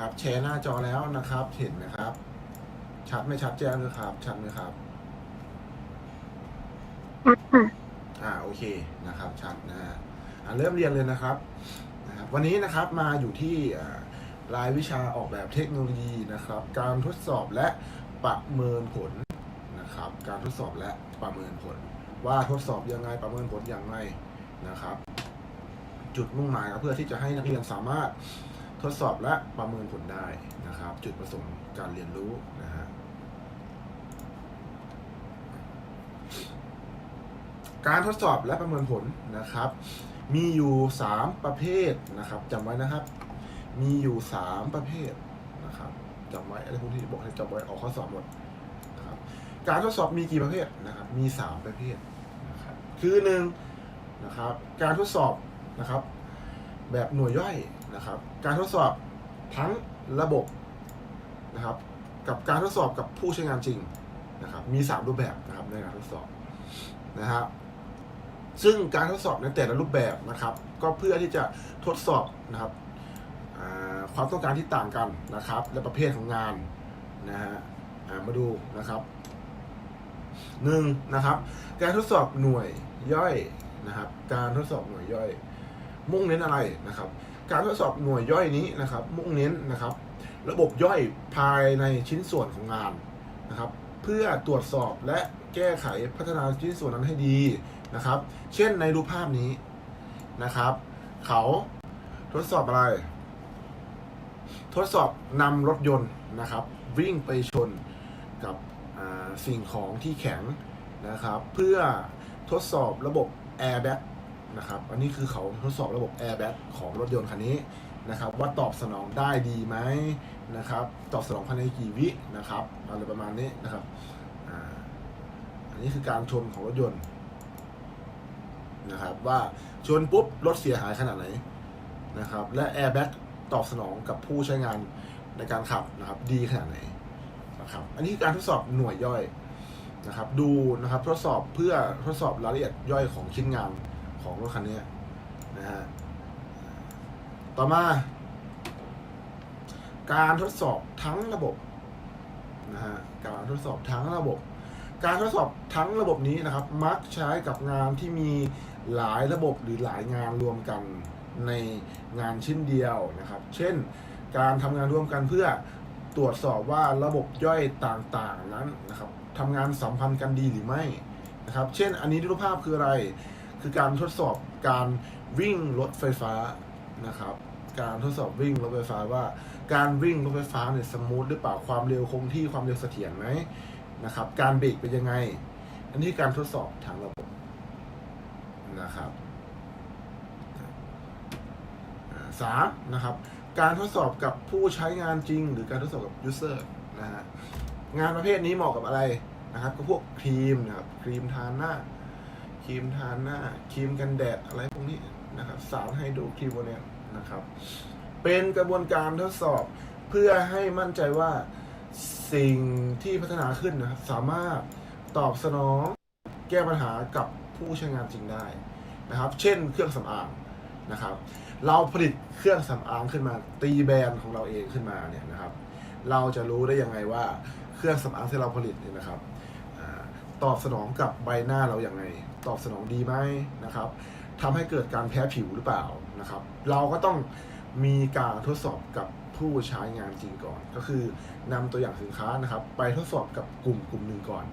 นะครับ แชร์หน้าจอแล้วนะครับ เห็นไหมครับ ชัดไม่ชัดแจ้งเลยครับ ชัดไหมครับ ชัดค่ะ อ่าโอเคนะครับ ชัดนะฮะอ่าเริ่มเรียนเลยนะครับนะครับ วันนี้นะครับมาอยู่ที่อ่ารายวิชาออกแบบเทคโนโลยีนะครับ การทดสอบและประเมินผลนะครับ การทดสอบและประเมินผล ว่าทดสอบยังไงประเมินผลอย่างไรนะครับ จุดมุ่งหมายก็เพื่อที่จะให้นักเรียนสามารถ ทดสอบและประเมินผลได้นะครับ จุดประสงค์การเรียนรู้นะฮะการทดสอบและประเมินผลนะครับ มีอยู่ 3 ประเภทนะครับจำไว้นะครับ มีอยู่ 3 ประเภทนะครับจำไว้อะไรพวกที่บอกให้จำไว้ออกข้อสอบหมดนะครับการทดสอบมีกี่ประเภทนะครับ มี 3 ประเภทนะครับคือหนึ่งนะครับ การทดสอบนะครับ แบบหน่วยย่อย นะครับ การทดสอบทั้งระบบนะครับ กับการทดสอบกับผู้ใช้งานจริงนะครับ มี 3 รูปแบบนะครับในการทดสอบนะครับซึ่งการทดสอบในแต่ละรูปแบบนะครับ ก็เพื่อที่จะทดสอบนะครับความต้องการที่ต่างกันนะครับ และประเภทของงานนะฮะมาดูนะครับหนึ่งนะครับ การทดสอบหน่วยย่อยนะครับ การทดสอบหน่วยย่อย มุ่งเน้นอะไรนะครับ การทดสอบหน่วยย่อยนี้นะครับมุ่งเน้นนะครับ ระบบย่อยภายในชิ้นส่วนของงานนะครับ เพื่อตรวจสอบและแก้ไขพัฒนาชิ้นส่วนนั้นให้ดีนะครับ เช่นในรูปภาพนี้นะครับ เขาทดสอบอะไร ทดสอบนำรถยนต์นะครับ วิ่งไปชนกับสิ่งของที่แข็งนะครับ เพื่อทดสอบระบบ airbag นะครับอันนี้คือเขาทดสอบระบบ airbag ของรถยนต์คันนี้นะครับว่าตอบสนองได้ดีไหมนะครับตอบสนองภายในกี่วินะครับอะไรประมาณนี้นะครับอันนี้คือการชนของรถยนต์นะครับว่าชนปุ๊บรถเสียหายขนาดไหนนะครับและแอร์แบ็กตอบสนองกับผู้ใช้งานในการขับนะครับดีขนาดไหนนะครับอันนี้การทดสอบหน่วยย่อยนะครับดูนะครับทดสอบเพื่อทดสอบรายละเอียดย่อยของชิ้นงาน ของรถคันนี้นะฮะต่อมา การทดสอบทั้งระบบนะฮะการทดสอบทั้งระบบ การทดสอบทั้งระบบนี้นะครับ มักใช้กับงานที่มีหลายระบบหรือหลายงานรวมกันในงานชิ้นเดียวนะครับ เช่น การทำงานร่วมกันเพื่อตรวจสอบว่าระบบย่อยต่างๆนั้นนะครับทำงานสัมพันธ์กันดีหรือไม่นะครับ เช่น อันนี้รูปภาพคืออะไร คือการทดสอบการวิ่งรถไฟฟ้านะครับ การทดสอบวิ่งรถไฟฟ้าว่า การวิ่งรถไฟฟ้าเนี่ยสมูทหรือเปล่าความเร็วคงที่ความเร็วเสถียรไหมนะครับ การเบรกเป็นยังไง อันนี้การทดสอบทางระบบนะครับสามนะครับ การทดสอบกับผู้ใช้งานจริง หรือการทดสอบกับยูเซอร์นะฮะงานประเภทนี้เหมาะกับอะไรนะครับ ก็พวกครีมนะครับครีมทาหน้า ครีมทาหน้าครีมกันแดดอะไรพวกนี้นะครับสารไฮโดรครีมโมเนลนะครับ เป็นกระบวนการทดสอบเพื่อให้มั่นใจว่าสิ่งที่พัฒนาขึ้นนะครับสามารถตอบสนองแก้ปัญหากับผู้ใช้งานจริงได้นะครับ เช่นเครื่องสำอางนะครับ เราผลิตเครื่องสำอางขึ้นมา ตีแบรนด์ของเราเองขึ้นมาเนี่ยนะครับ เราจะรู้ได้ยังไงว่าเครื่องสำอางที่เราผลิตเนี่ยนะครับอตอบสนองกับใบหน้าเราอย่างไง ตอบสนองดีไหมนะครับทำให้เกิดการแพ้ผิวหรือเปล่านะครับ เราก็ต้องมีการทดสอบกับผู้ใช้งานจริงก่อน ก็คือนำตัวอย่างสินค้านะครับ ไปทดสอบกับกลุ่มกลุ่มหนึ่งก่อน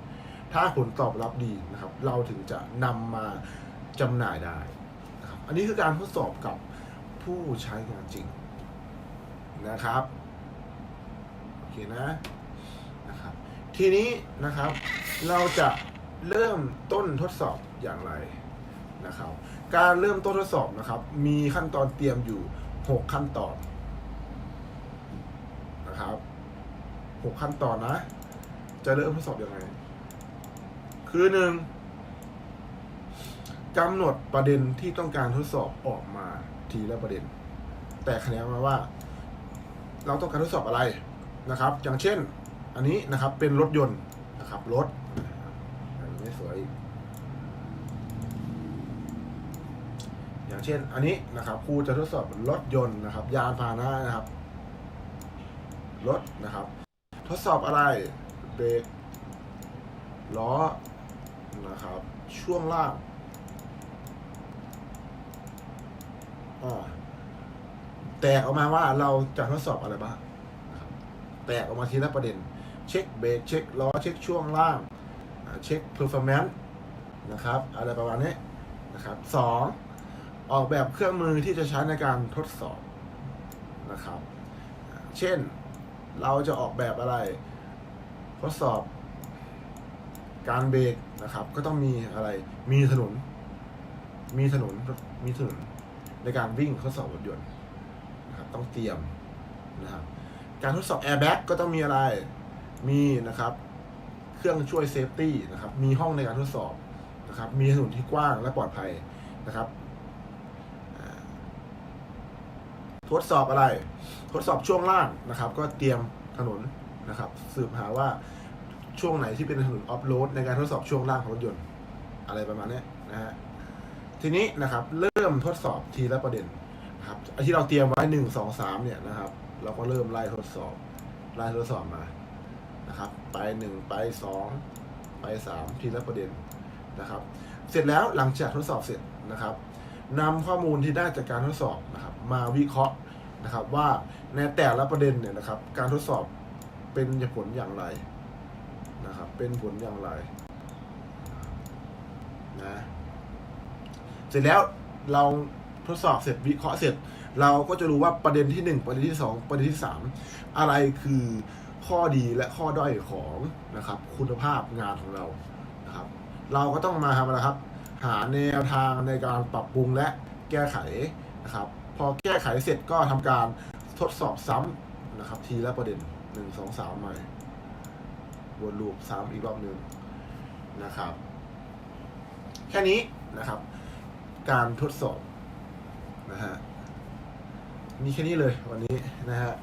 ถ้าผลตอบรับดีนะครับ เราถึงจะนำมาจำหน่ายได้นะครับอันนี้คือการทดสอบกับผู้ใช้งานจริงนะครับโอเคนะนะครับทีนี้นะครับเราจะ เริ่มต้นทดสอบอย่างไรนะครับ การเริ่มต้นทดสอบนะครับ มีขั้นตอนเตรียมอยู่ 6 ขั้นตอนนะครับหกขั้นตอนนะ จะเริ่มทดสอบอยังไงคือหนึ่งกำหนดประเด็นที่ต้องการทดสอบออกมาทีละประเด็น แต่คะแนนมาว่า เราต้องการทดสอบอะไรนะครับ อย่างเช่น อันนี้นะครับเป็นรถยนต์นะครับรถ อีก อย่างเช่น อันนี้นะครับครูจะทดสอบรถยนต์นะครับ ยานพาหนะนะครับ รถนะครับ ทดสอบอะไรเบรกล้อนะครับ ช่วงล่างอ่าแตกออกมาว่าเราจะทดสอบอะไรบ้างแตกออกมาทีละประเด็น เช็คเบรกเช็คล้อเช็คช่วงล่าง เช็คเพอร์ฟอร์แมนซ์นะครับอะไรประมาณนี้นะครับสองออกแบบเครื่องมือที่จะใช้ในการทดสอบนะครับเช่นเราจะออกแบบอะไร ทดสอบการเบรกนะครับ ก็ต้องมีอะไรมีถนน มีถนนมีถนนในการวิ่งทดสอบรถยนต์นะครับต้องเตรียมนะครับการทดสอบแอร์แบ็กก็ต้องมีอะไรมีนะครับ เครื่องช่วยเซฟตี้นะครับ มีห้องในการทดสอบนะครับ มีถนนที่กว้างและปลอดภัยนะครับทดสอบอะไร ทดสอบช่วงล่างนะครับ ก็เตรียมถนนนะครับ สืบหาว่าช่วงไหนที่เป็นถนนออฟโรดในการทดสอบช่วงล่างของรถยนต์อะไรประมาณนี้นะฮะทีนี้นะครับเริ่มทดสอบทีละประเด็นนะครับที่เราเตรียมไว้หนึ่งสองสามเนี่ยนะครับ เราก็เริ่มไล่ทดสอบไล่ทดสอบมา นะครับ ไปหนึ่งไปสองไปสามทีละประเด็นนะครับ เสร็จแล้วหลังจากทดสอบเสร็จนะครับนำข้อมูลที่ได้จากการทดสอบนะครับ มาวิเคราะห์นะครับว่าในแต่ละประเด็นเนี่ยนะครับ การทดสอบเป็นผลอย่างไรนะครับ เป็นผลอย่างไรนะเสร็จแล้วเราทดสอบเสร็จวิเคราะห์เสร็จ เราก็จะรู้ว่าประเด็นที่หนึ่งประเด็นที่สองประเด็นที่สามอะไรคือ ข้อดีและข้อด้อยของนะครับคุณภาพงานของเรานะครับ เราก็ต้องมาทำอะไรครับ หาแนวทางในการปรับปรุงและแก้ไขนะครับ พอแก้ไขเสร็จก็ทำการทดสอบซ้ำนะครับ ทีละประเด็นหนึ่งสองสามใหม่วนลูปซ้ำอีกรอบหนึ่งนะครับ แค่นี้นะครับ การทดสอบนะฮะมีแค่นี้เลยวันนี้นะฮะ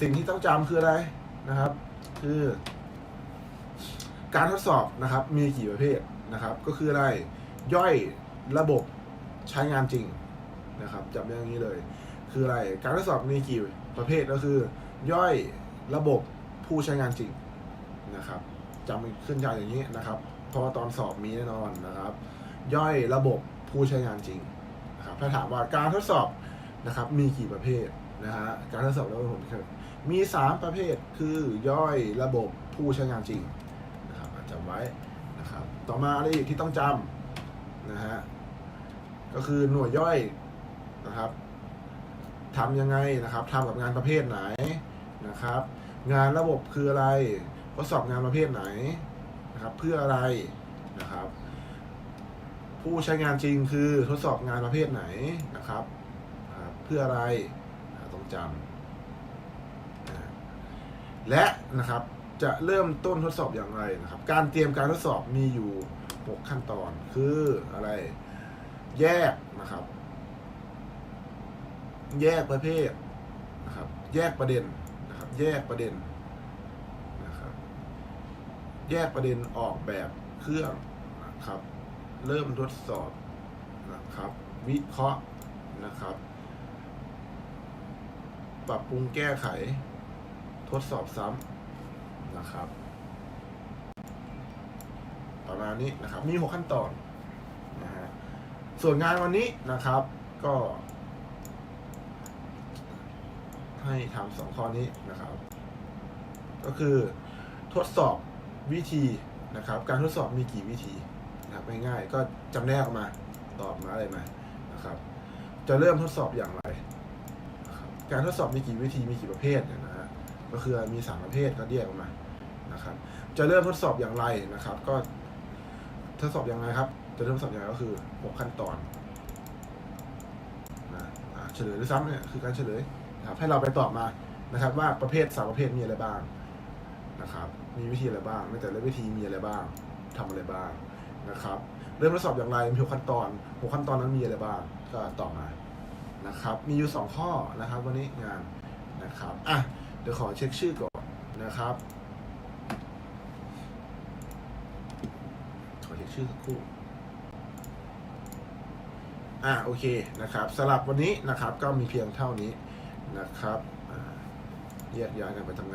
สิ่งที่ต้องจำคืออะไรนะครับ คือ การทดสอบนะครับ มีกี่ประเภทนะครับ ก็คืออะไรย่อยระบบใช้งานจริงนะครับจำอย่างนี้เลย คืออะไรการทดสอบมีกี่ประเภทก็คือ ย่อยระบบผู้ใช้งานจริงนะครับจำขึ้นใจอย่างนี้นะครับ เพราะว่าตอนสอบมีแน่นอนนะครับ ย่อยระบบผู้ใช้งานจริงนะครับถ้าถามว่าการทดสอบนะครับ มีกี่ประเภทนะฮะการทดสอบระบบผ มีสามประเภทคือย่อยระบบผู้ใช้งานจริงนะครับจำไว้นะครับต่อมาอะไรอีกที่ต้องจำนะฮะก็คือหน่วยย่อยนะครับทำยังไงนะครับทำกับงานประเภทไหนนะครับ งานระบบคืออะไรทดสอบงานประเภทไหนนะครับ เพื่ออะไรนะครับ ผู้ใช้งานจริงคือทดสอบงานประเภทไหนนะครับ เพื่ออะไรต้องจำ และนะครับจะเริ่มต้นทดสอบอย่างไรนะครับ การเตรียมการทดสอบมีอยู่ 6 ขั้นตอนคืออะไร แยกนะครับ แยกประเภทนะครับ แยกประเด็นนะครับ แยกประเด็นนะครับ แยกประเด็นออกแบบเครื่องนะครับ เริ่มทดสอบนะครับ วิเคราะห์นะครับ ปรับปรุงแก้ไข ดสอบซ้ำนะครับ ประมาณนี้นะครับ มีหกขั้นตอนนะฮะส่วนงานวันนี้นะครับ ก็ ให้ทำสองข้อนี้นะครับ ก็คือทดสอบวิธีนะครับ การทดสอบมีกี่วิธีนะครับง่ายๆก็จำแนกออกมาตอบมาอะไรมานะครับ จะเริ่มทดสอบอย่างไรรการทดสอบมีกี่วิธีมีกี่ประเภท ก็คือมีสามประเภทก็แยกออกมานะครับ จะเริ่มทดสอบอย่างไรนะครับ ก็ทดสอบอย่างไรครับ จะเริ่มทดสอบอย่างไรก็คือหกขั้นตอนนะเฉลยด้วยซ้ำเนี่ยคือการเฉลยนะครับให้เราไปตอบมานะครับ ว่าประเภทสามประเภทมีอะไรบ้างนะครับ มีวิธีอะไรบ้างในแต่ละวิธีมีอะไรบ้างทำอะไรบ้างนะครับ เริ่มทดสอบอย่างไรมีหกขั้นตอนหกขั้นตอนนั้นมีอะไรบ้างก็ตอบมานะครับ มีอยู่สองข้อนะครับ วันนี้งานนะครับอะ เดี๋ยวขอเช็คชื่อก่อนนะครับ ขอเช็คชื่อสักครู่ อ่าโอเคนะครับสลับวันนี้นะครับก็มีเพียงเท่านี้นะครับแยกย้ายกันไปทำงาน